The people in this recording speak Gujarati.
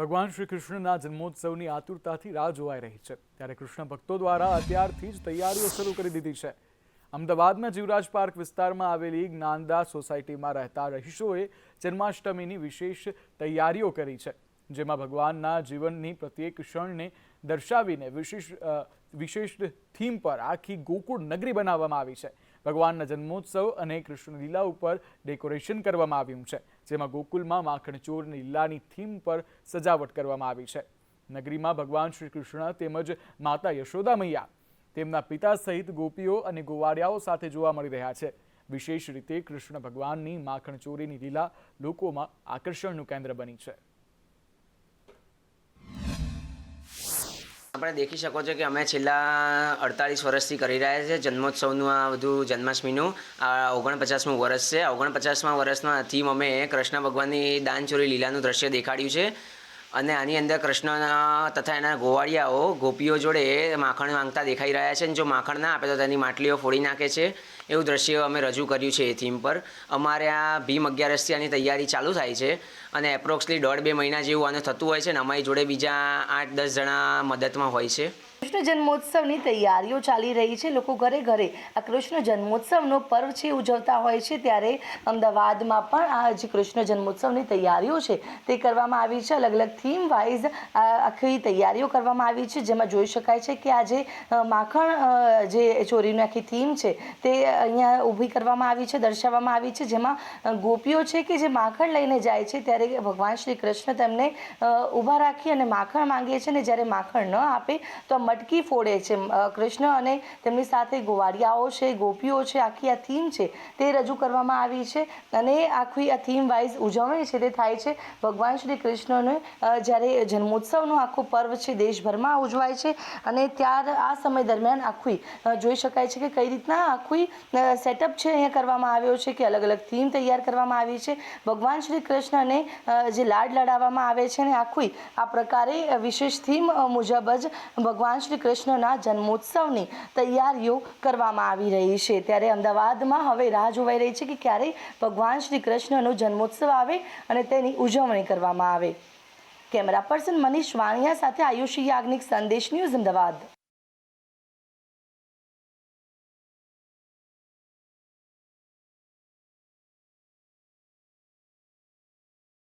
ભગવાન શ્રી કૃષ્ણના જન્મોત્સવની આતુરતાથી રાહ જોવાઈ રહી છે. ત્યારે કૃષ્ણ ભક્તો દ્વારા અત્યારથી જ તૈયારીઓ શરૂ કરી દીધી છે. અમદાવાદના જીવરાજ પાર્ક વિસ્તારમાં આવેલી જ્ઞાનદાસ સોસાયટીમાં રહેતા રહીશોએ જન્માષ્ટમીની વિશેષ તૈયારીઓ કરી છે. જેમાં ભગવાનના જીવનની પ્રત્યેક ક્ષણને દર્શાવીને વિશેષ વિશેષ થીમ પર આખી ગોકુળ નગરી બનાવવામાં આવી છે. ભગવાનના જન્મોત્સવ અને કૃષ્ણ લીલા ઉપર ડેકોરેશન કરવામાં આવ્યું છે, જેમાં ગોકુલમાં માખણચોરની લીલાની થીમ પર સજાવટ કરવામાં આવી છે. નગરીમાં ભગવાન શ્રી કૃષ્ણ તેમજ માતા યશોદા મૈયા તેમના પિતા સહિત ગોપીઓ અને ગોવાળિયાઓ સાથે જોવા મળી રહ્યા છે. વિશેષ રીતે કૃષ્ણ ભગવાનની માખણચોરીની લીલા લોકોમાં આકર્ષણનું કેન્દ્ર બની છે. આપણે દેખી શકો છો કે અમે છેલ્લા અડતાલીસ વર્ષથી કરી રહ્યા છે. જન્મોત્સવનું આ બધું જન્માષ્ટમીનું, આ ઓગણપચાસમું વર્ષ છે. ઓગણપચાસમાં વર્ષના થીમ અમે કૃષ્ણ ભગવાનની દાનચોરી લીલાનું દ્રશ્ય દેખાડ્યું છે. અને આની અંદર કૃષ્ણના તથા એના ગોવાળિયાઓ ગોપીઓ જોડે માખણ માંગતા દેખાઈ રહ્યા છે અને જો માખણ ના આપે તો તેની માટલીઓ ફોડી નાખે છે. એવું દ્રશ્ય અમે રજૂ કર્યું છે એ થીમ પર. અમારે આ ભીમ અગિયારસથી આની તૈયારી ચાલુ થાય છે અને એપ્રોક્સલી દોઢ બે મહિના જેવું આને થતું હોય છે અને અમારી જોડે બીજા આઠ દસ જણા મદદમાં હોય છે. કૃષ્ણ જન્મોત્સવની તૈયારીઓ ચાલી રહી છે. લોકો ઘરે ઘરે આ કૃષ્ણ જન્મોત્સવનો પર્વ છે ઉજવતા હોય છે. ત્યારે અમદાવાદમાં પણ આ જે કૃષ્ણ જન્મોત્સવની તૈયારીઓ છે તે કરવામાં આવી છે. અલગ અલગ થીમ વાઇઝ આખી તૈયારીઓ કરવામાં આવી છે. જેમાં જોઈ શકાય છે કે આ જે માખણ જે ચોરીની આખી થીમ છે તે અહીંયા ઊભી કરવામાં આવી છે, દર્શાવવામાં આવી છે. જેમાં ગોપીઓ છે કે જે માખણ લઈને જાય છે ત્યારે ભગવાન શ્રી કૃષ્ણ તેમને ઊભા રાખી અને માખણ માંગે છે ને જ્યારે માખણ ન આપે તો મટકી ફોડે છે કૃષ્ણ અને તેમની સાથે ગોવાળિયાઓ છે, ગોપીઓ છે, આખી આ થીમ છે તે રજૂ કરવામાં આવી છે અને આખી આ થીમ વાઇઝ ઉજવણી છે તે થાય છે. ભગવાન શ્રી કૃષ્ણનો જ્યારે જન્મોત્સવનો આખો પર્વ છે દેશભરમાં ઉજવાય છે અને ત્યાર આ સમય દરમિયાન આખી જોઈ શકાય છે કે કઈ રીતના આખી સેટઅપ છે અહીંયા કરવામાં આવ્યો છે કે અલગ અલગ થીમ તૈયાર કરવામાં આવી છે. ભગવાન શ્રી કૃષ્ણને જે લાડ લડાવવામાં આવે છે ને આખી આ પ્રકારે વિશેષ થીમ મુજબ જ ભગવાન શ્રી કૃષ્ણના જન્મોત્સવની તૈયારીઓ કરવામાં આવી રહી છે. ત્યારે અમદાવાદમાં હવે રાહ જોવાઈ રહી છે કે ક્યારે ભગવાન શ્રી કૃષ્ણનો જન્મોત્સવ આવે અને તેની ઉજવણી કરવામાં આવે. કેમેરા પર્સન મનીષ વાણિયા સાથે આયુષી યાજ્ઞિક સંદેશ ન્યૂઝ અમદાવાદ.